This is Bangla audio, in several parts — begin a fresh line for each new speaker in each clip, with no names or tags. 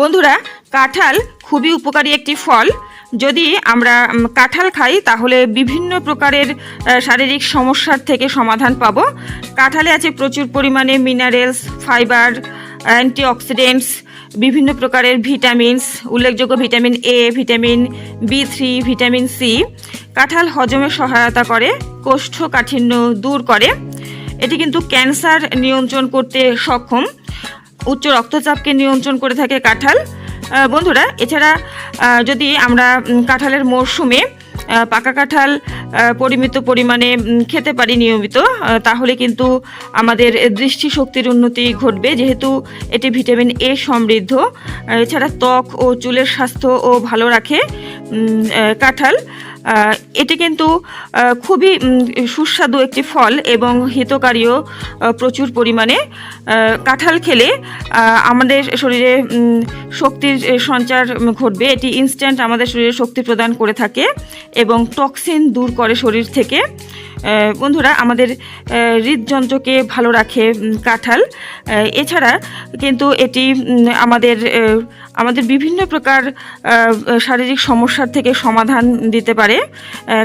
বন্ধুরা, কাঁঠাল খুবই উপকারী একটি ফল। যদি আমরা কাঁঠাল খাই, তাহলে বিভিন্ন প্রকারের শারীরিক সমস্যার থেকে সমাধান পাবো। কাঁঠালে আছে প্রচুর পরিমাণে মিনারেলস ফাইবার অ্যান্টিঅক্সিডেন্টস বিভিন্ন প্রকারের ভিটামিনস উল্লেখযোগ্য vitamin A vitamin B three vitamin C কাঁঠাল হজমে সহায়তা করে, কোষ্ঠকাঠিন্য দূর করে। এটি কিন্তু ক্যান্সার নিয়ন্ত্রণ করতে সক্ষম। উচ্চ রক্তচাপকে নিয়ন্ত্রণ করে থাকে কাঁঠাল। বন্ধুরা, এছাড়া যদি আমরা কাঁঠালের মরশুমে পাকা কাঁঠাল পরিমিত পরিমাণে খেতে পারি নিয়মিত তাহলে কিন্তু আমাদের দৃষ্টিশক্তির উন্নতি ঘটবে, যেহেতু এটি ভিটামিন এ সমৃদ্ধ। এছাড়া ত্বক ও চুলের স্বাস্থ্যও ভালো রাখে কাঁঠাল। এটি কিন্তু খুবই সুস্বাদু একটি ফল এবং হিতকারীও প্রচুর পরিমাণে কাঁঠাল খেলে আমাদের শরীরে শক্তির সঞ্চার ঘটবে। এটি ইনস্ট্যান্ট আমাদের শরীরে শক্তি প্রদান করে থাকে এবং টক্সিন দূর করে শরীর থেকে। বন্ধুরা, আমাদের হৃদযন্ত্রকে ভালো রাখে কাঁঠাল। এছাড়া কিন্তু এটি আমাদের আমাদের বিভিন্ন প্রকার শারীরিক সমস্যার থেকে সমাধান দিতে পারে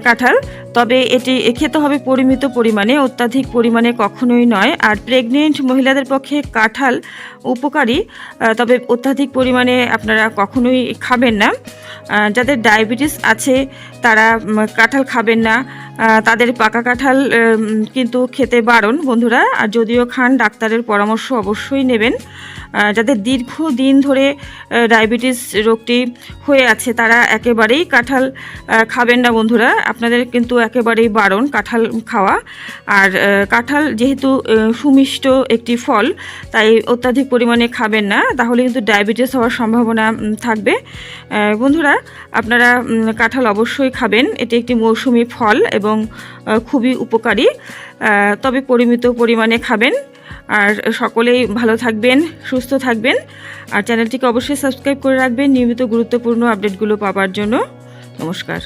কাঁঠাল। তবে এটি খেতে হবে পরিমিত পরিমাণে, অত্যাধিক পরিমাণে কখনোই নয়। আর প্রেগনেন্ট মহিলাদের পক্ষে কাঁঠাল উপকারী তবে অত্যাধিক পরিমাণে আপনারা কখনোই খাবেন না। যাদের ডায়াবেটিস আছে, তারা কাঁঠাল খাবেন না। তাদের পাকা কাঁঠাল কিন্তু খেতে বারণ, বন্ধুরা। আর যদিও খান, ডাক্তারের পরামর্শ অবশ্যই নেবেন। যাদের দীর্ঘ দিন ধরে ডায়াবেটিস রোগটি হয়ে আছে, তারা একেবারেই কাঁঠাল খাবেন না, বন্ধুরা। আপনাদের কিন্তু একেবারেই বারণ কাঁঠাল খাওয়া। আর কাঁঠাল যেহেতু সুমিষ্ট একটি ফল, তাই অত্যাধিক পরিমাণে খাবেন না। তাহলে কিন্তু ডায়াবেটিস হওয়ার সম্ভাবনা থাকবে। বন্ধুরা, আপনারা কাঁঠাল অবশ্যই খাবেন। এটি একটি মৌসুমি ফল এবং খুবই উপকারী। তবে পরিমিত পরিমাণে খাবেন। আর সকলেই ভালো থাকবেন, সুস্থ থাকবেন। আর চ্যানেলটিকে অবশ্যই সাবস্ক্রাইব করে রাখবেন নিয়মিত গুরুত্বপূর্ণ আপডেটগুলো পাওয়ার জন্য। নমস্কার।